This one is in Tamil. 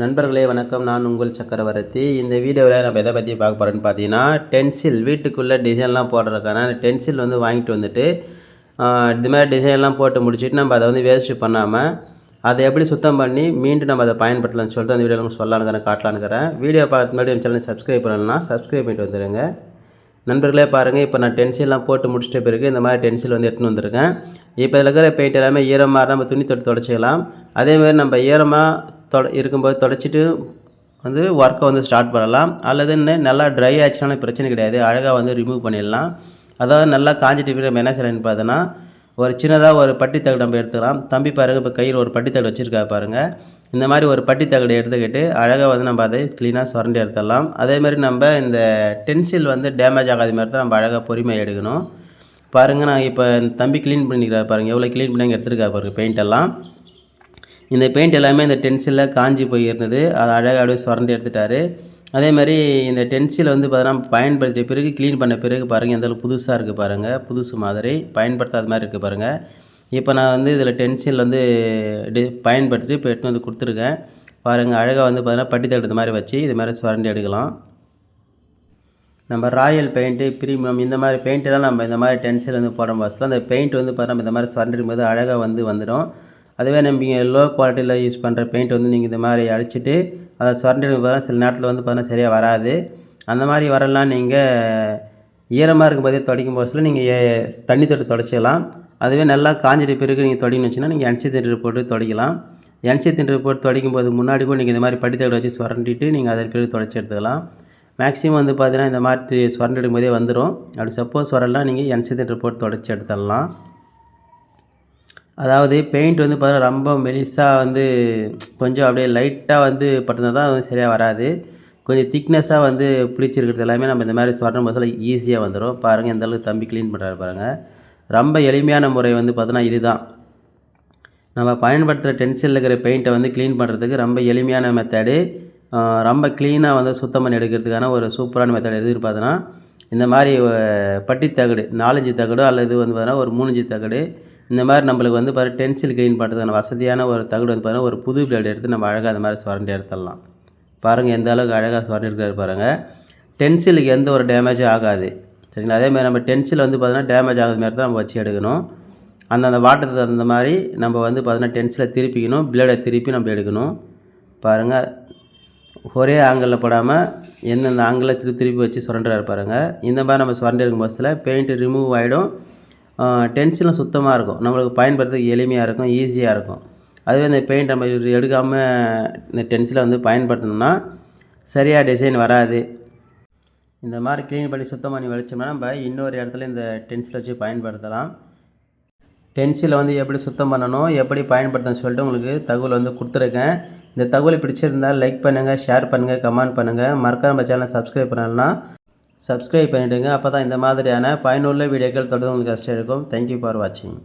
நண்பர்களே வணக்கம். நான் உங்கள் சக்கரவர்த்தி. இந்த வீடியோவில் நம்ம எதை பற்றி பார்க்க போகிறோன்னு பார்த்தீங்கன்னா டென்சில் வீட்டுக்குள்ளே டிசைன்லாம் போடுறதுக்கான டென்சில் வந்து வாங்கிட்டு வந்துட்டு இது மாதிரி டிசைன்லாம் போட்டு முடிச்சுட்டு நம்ம அதை வந்து வேஸ்ட் பண்ணாமல் அதை எப்படி சுத்தம் பண்ணி மீண்டும் நம்ம அதை பயன்படுத்தலாம்னு சொல்லிட்டு அந்த வீடியோவில் சொல்லலான்னு காட்டலான்னுக்கிறேன் வீடியோ பார்த்து முன்னாடி சேனல் சப்ஸ்கிரைப் பண்ணலன்னா சப்ஸ்கிரைப் பண்ணிட்டு வந்துடுங்க நண்பர்களே பாருங்கள் இப்போ நான் டென்சில்லாம் போட்டு முடிச்சிட்ட பிறகு இந்த மாதிரி டென்சில் வந்து எடுத்துன்னு வந்திருக்கேன். இப்போ இதில் இருக்கிற பெயிண்ட் எல்லாமே ஈரமாக நம்ம துணி தொட்டு தொடச்சிக்கலாம். அதேமாதிரி நம்ம ஈரமாக தொட இருக்கும்போது தொடச்சிட்டு வந்து ஒர்க்கை வந்து ஸ்டார்ட் பண்ணலாம். அல்லது இன்னும் நல்லா ட்ரை ஆச்சுனாலும் பிரச்சனை கிடையாது. அழகாக வந்து ரிமூவ் பண்ணிடலாம். அதாவது நல்லா காஞ்சிட்டு பிறகு நம்ம என்ன செய்யலாம்னு பார்த்தோன்னா ஒரு சின்னதாக ஒரு பட்டி தகடு நம்ம எடுத்துக்கலாம். தம்பி பாருங்கள் இப்போ கையில் ஒரு பட்டி தகடு வச்சுருக்கா பாருங்கள் இந்த மாதிரி ஒரு பட்டி தகடு எடுத்துக்கிட்டு அழகாக வந்து நம்ம அதை க்ளீனாக சுரண்டி எடுத்துடலாம். அதே மாதிரி நம்ம இந்த டென்சில் வந்து டேமேஜ் ஆகாத மாதிரி தான் நம்ம அழகாக பொறுமையாக எடுக்கணும். பாருங்கள் நான் இப்போ தம்பி க்ளீன் பண்ணிக்கிறார் பாருங்கள் எவ்வளோ க்ளீன் பண்ணி எடுத்துருக்கா பாருங்கள் பெயிண்ட் எல்லாம். இந்த பெயிண்ட் எல்லாமே இந்த டென்சிலில் காஞ்சி போயிருந்தது. அதை அழகாக அப்படியே சுரண்டி எடுத்துட்டாரு. அதே மாதிரி இந்த டென்சில் வந்து பார்த்தீங்கன்னா பயன்படுத்திய பிறகு க்ளீன் பண்ண பிறகு பாருங்கள் எந்த புதுசாக இருக்குது பாருங்கள் புதுசு மாதிரி பயன்படுத்தாத மாதிரி இருக்குது பாருங்கள் இப்போ நான் வந்து இதில் டென்சில் வந்து டி பயன்படுத்திட்டு இப்போ எடுத்து வந்து கொடுத்துருக்கேன். பாருங்கள் அழகாக வந்து பார்த்தீங்கன்னா பட்டி தட்டு மாதிரி வச்சு இது மாதிரி சுரண்டி எடுக்கலாம். நம்ம ராயல் பெயிண்ட்டு ப்ரீமியம் இந்த மாதிரி பெயிண்ட்டெல்லாம் நம்ம இந்த மாதிரி டென்சில் வந்து போடும் பஸ்ஸில் அந்த பெயிண்ட் வந்து பார்த்தா நம்ம இந்த மாதிரி சுரண்டிடும் போது அழகாக வந்து வந்துடும். அதுவே நம்ம லோ குவாலிட்டியில் யூஸ் பண்ணுற பெயிண்ட் வந்து நீங்கள் இந்த மாதிரி அடிச்சுட்டு அதை சுரண்டிடும் போது சில நேரத்தில் வந்து பார்த்தீங்கன்னா சரியாக வராது. அந்த மாதிரி வரலாம் நீங்கள் ஈரமாக இருக்கும்போதே துடைக்கும் போதில் நீங்கள் தண்ணி தொட்டு துடைச்சிக்கலாம் அதுவே நல்லா காஞ்சிட்டு பிறகு நீங்கள் துடைக்கணும் வச்சுன்னா நீங்கள் என்சி தின்று போட்டு துடைக்கலாம். என்சி தின்று போட்டு துடைக்கும் போது முன்னாடி கூட நீங்கள் இந்த மாதிரி படித்தகடு வச்சு சுரண்டிட்டு நீங்கள் அதை பிறகு துடைச்சி எடுத்துக்கலாம். மேக்ஸிமம் வந்து பார்த்தீங்கன்னா இந்த மாதிரி சுரண்டிடும் போதே வந்துடும் அப்படி சப்போஸ் வரலாம் நீங்கள் என்சி தின்று போட்டு துடைச்சி எடுத்துடலாம். அதாவது பெயிண்ட் வந்து பார்த்தீங்கன்னா ரொம்ப மெலிசாக வந்து கொஞ்சம் அப்படியே லைட்டாக வந்து பட்டிருந்தா தான் வந்து சரியாக வராது. கொஞ்சம் திக்னஸாக வந்து பிடிச்சிருக்கிறது எல்லாமே நம்ம இந்த மாதிரி சொரணம் பஸ்ஸில் ஈஸியாக வந்துடும் பாருங்கள் எந்த அளவுக்கு தம்பி க்ளீன் பண்ணுறாரு பாருங்கள் ரொம்ப எளிமையான முறை வந்து பார்த்தோன்னா இதுதான். நம்ம பயன்படுத்துகிற டென்சிலில் இருக்கிற பெயிண்ட்டை வந்து க்ளீன் பண்ணுறதுக்கு ரொம்ப எளிமையான மெத்தடு ரொம்ப க்ளீனாக வந்து சுத்தம் பண்ணி எடுக்கிறதுக்கான ஒரு சூப்பரான மெத்தட் எதுன்னு பார்த்தோன்னா இந்த மாதிரி பட்டி தகடு நாலஞ்சு தகடு அல்லது வந்து பார்த்தீங்கன்னா ஒரு மூணஞ்சு தகடு இந்த மாதிரி நம்மளுக்கு வந்து பாரு டென்சில் க்ளீன் பண்ணுறதுக்கான வசதியான ஒரு தகடு வந்து பார்த்தீங்கன்னா ஒரு புது பிளேட் எடுத்து நம்ம அழகாக அந்த மாதிரி சுரண்டி எடுத்துடலாம். பாருங்கள் எந்த அளவுக்கு அழகாக சுரண்டி இருக்காரு பாருங்கள் டென்சிலுக்கு எந்த ஒரு டேமேஜும் ஆகாது. சரிங்களா? அதேமாதிரி நம்ம டென்சில் வந்து பார்த்தீங்கன்னா டேமேஜ் ஆகாத மாதிரி தான் நம்ம வச்சு எடுக்கணும். அந்தந்த வாட்டத்துக்கு தகுந்த மாதிரி நம்ம வந்து பார்த்தீங்கன்னா டென்சிலை திருப்பிக்கணும் பிளேடை திருப்பி நம்ம எடுக்கணும். பாருங்கள் ஒரே ஆங்கிளில் போடாமல் எந்தெந்த ஆங்கிளில் திருப்பி திருப்பி வச்சு சுரண்டுறாரு பாருங்கள் இந்த மாதிரி நம்ம சுரண்டி எடுக்கும் பஸ்ஸில் பெயிண்ட் ரிமூவ் ஆகிடும் டென்சிலும் சுத்தமாக இருக்கும். நம்மளுக்கு பயன்படுத்துறதுக்கு எளிமையாக இருக்கும் ஈஸியாக இருக்கும். அதுவே இந்த பெயிண்ட் நம்ம எடுக்காமல் இந்த டென்சிலை வந்து பயன்படுத்தணும்னா சரியாக டிசைன் வராது. இந்த மாதிரி க்ளீன் பண்ணி சுத்தம் பண்ணி வச்சோம்னா நம்ம இன்னொரு இடத்துல இந்த டென்சிலை வச்சு பயன்படுத்தலாம். டென்சிலை வந்து எப்படி சுத்தம் பண்ணணும் எப்படி பயன்படுத்தணும் சொல்லிட்டு உங்களுக்கு தகவல் வந்து கொடுத்துருக்கேன். இந்த தகவல் பிடிச்சிருந்தால் லைக் பண்ணுங்கள் ஷேர் பண்ணுங்கள் கமெண்ட் பண்ணுங்கள் மறக்காம நம்ம சேனலை சப்ஸ்கிரைப் பண்ணலன்னா சப்ஸ்கிரைப் பண்ணிவிடுங்க அப்போ தான் இந்த மாதிரியான பயனுள்ள வீடியோக்கள் தொடர்ந்து உங்களுக்கு கஷ்டம் இருக்கும் தேங்க்யூ ஃபார் வாட்சிங்